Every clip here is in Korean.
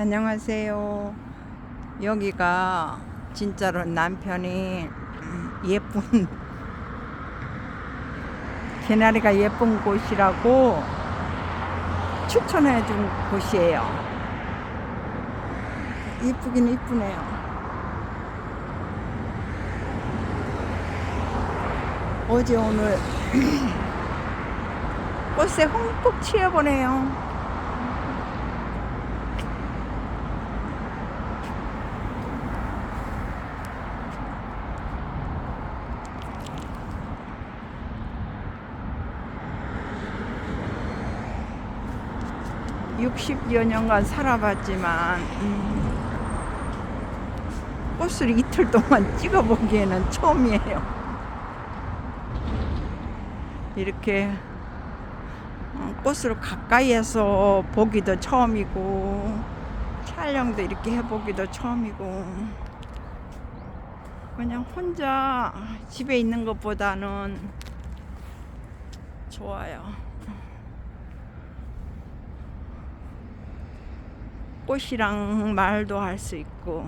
안녕하세요. 여기가 진짜로 남편이 음, 예쁜 개나리가 예쁜 곳이라고 추천해 준 곳이에요. 이쁘긴 이쁘네요. 어제 오늘 꽃에 흠뻑 취해보네요. 육십 여 년간 살아봤지만 음, 꽃을 이틀 동안 찍어보기에는 처음이에요. 이렇게 어, 꽃을 가까이에서 보기도 처음이고 촬영도 이렇게 해보기도 처음이고 그냥 혼자 집에 있는 것보다는 좋아요. 꽃이랑 말도 할 수 있고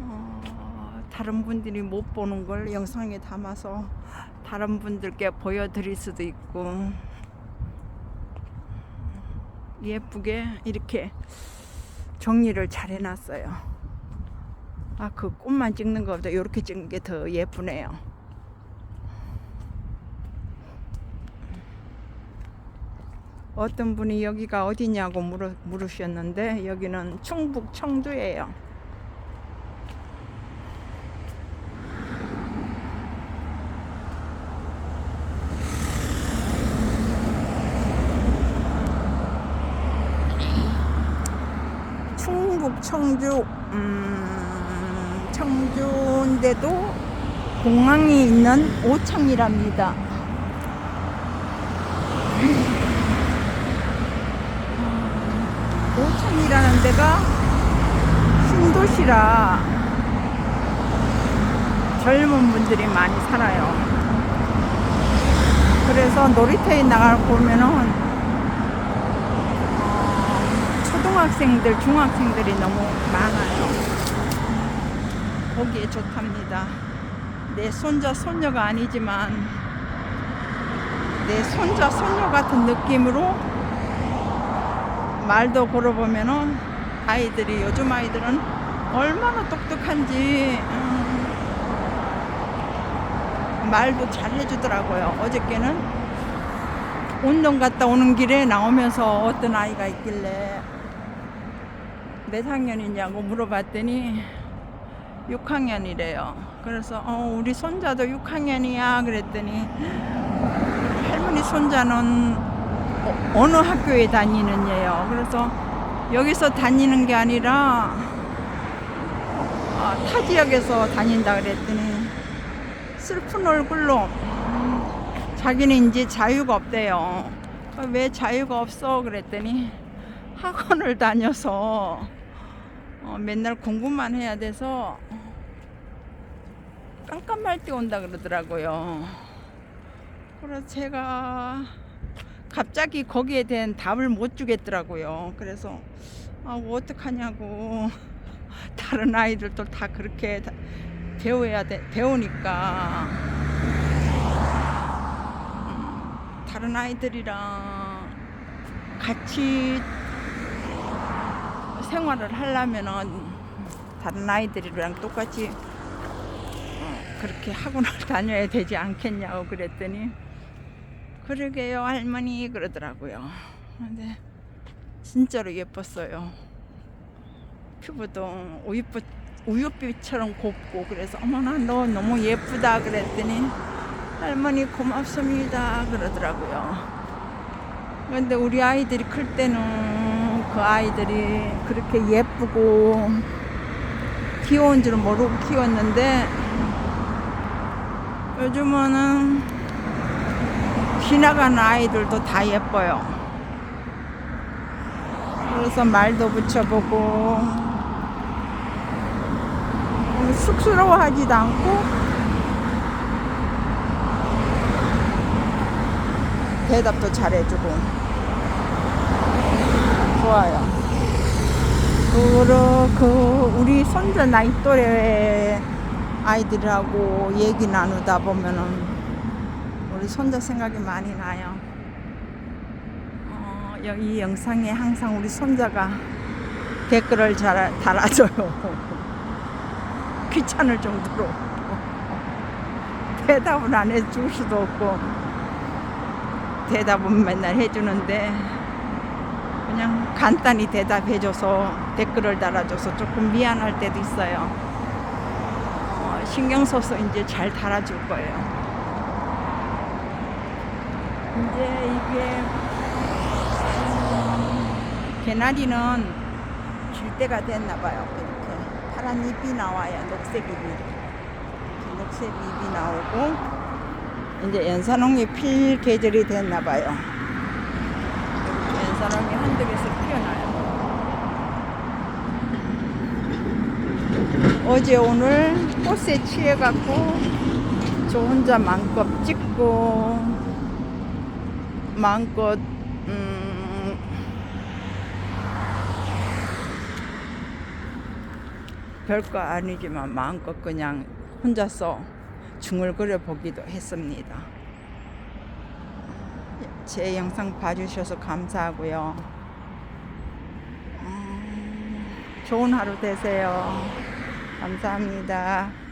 어, 다른 분들이 못 보는 걸 영상에 담아서 다른 분들께 보여드릴 수도 있고 예쁘게 이렇게 정리를 잘 해놨어요. 아, 그 꽃만 찍는 것보다 이렇게 찍는 게 더 예쁘네요. 어떤 분이 여기가 어디냐고 물으, 물으셨는데 여기는 충북 청주예요. 충북 청주 음, 청주인데도 공항이 있는 오창이랍니다. 오창이라는 데가 신도시라 젊은 분들이 많이 살아요. 그래서 놀이터에 나가 보면은 어, 초등학생들, 중학생들이 너무 많아요. 보기에 좋답니다. 내 손자, 손녀가 아니지만 내 손자, 손녀 같은 느낌으로 말도 걸어보면은 아이들이 요즘 아이들은 얼마나 똑똑한지 음, 말도 잘 해주더라고요. 어저께는 운동 갔다 오는 길에 나오면서 어떤 아이가 있길래 몇 학년이냐고 물어봤더니 6학년이래요. 그래서 어, 우리 손자도 6학년이야 그랬더니 할머니 손자는 어, 어느 학교에 다니느냐요. 그래서 여기서 다니는 게 아니라 아, 타 지역에서 다닌다 그랬더니 슬픈 얼굴로 음, 자기는 이제 자유가 없대요. 어, 왜 자유가 없어? 그랬더니 학원을 다녀서 어, 맨날 공부만 해야 돼서 깜깜할 때 온다 그러더라고요. 그래서 제가 갑자기 거기에 대한 답을 못 주겠더라고요. 그래서 아, 뭐 어떡하냐고 다른 아이들도 다 그렇게 다 배워야 돼 배우니까 음, 다른 아이들이랑 같이 생활을 하려면은 다른 아이들이랑 똑같이 어, 그렇게 학원을 다녀야 되지 않겠냐고 그랬더니 그러게요 할머니 그러더라고요. 근데 진짜로 예뻤어요. 피부도 우유빛, 우유빛처럼 곱고 그래서 어머나 너 너무 예쁘다 그랬더니 할머니 고맙습니다 그러더라고요. 근데 우리 아이들이 클 때는 그 아이들이 그렇게 예쁘고 귀여운 줄 모르고 키웠는데 요즘은 지나가는 아이들도 다 예뻐요. 그래서 말도 붙여보고 쑥스러워하지도 않고 대답도 잘해주고 좋아요. 그러 그 우리 손자 나이 또래 아이들하고 얘기 나누다 보면은 우리 손자 생각이 많이 나요. 어, 여기 영상에 항상 우리 손자가 댓글을 잘 달아줘요. 귀찮을 정도로 대답은 안 해줄 수도 없고 대답은 맨날 해주는데 그냥 간단히 대답해줘서 댓글을 달아줘서 조금 미안할 때도 있어요. 어, 신경 써서 이제 잘 달아줄 거예요. 이제 이게 음, 개나리는 질 때가 됐나 봐요. 이렇게 파란 잎이 나와요. 녹색 잎이. 녹색 잎이 나오고 이제 연산홍이 필 계절이 됐나 봐요. 연산홍이 개씩 피어나요. 어제 오늘 꽃에 취해갖고 저 혼자 마음껏 찍고 마음껏 음, 별거 아니지만 마음껏 그냥 혼자서 중얼거려 보기도 했습니다. 제 영상 봐주셔서 감사하고요. 음, 좋은 하루 되세요. 감사합니다.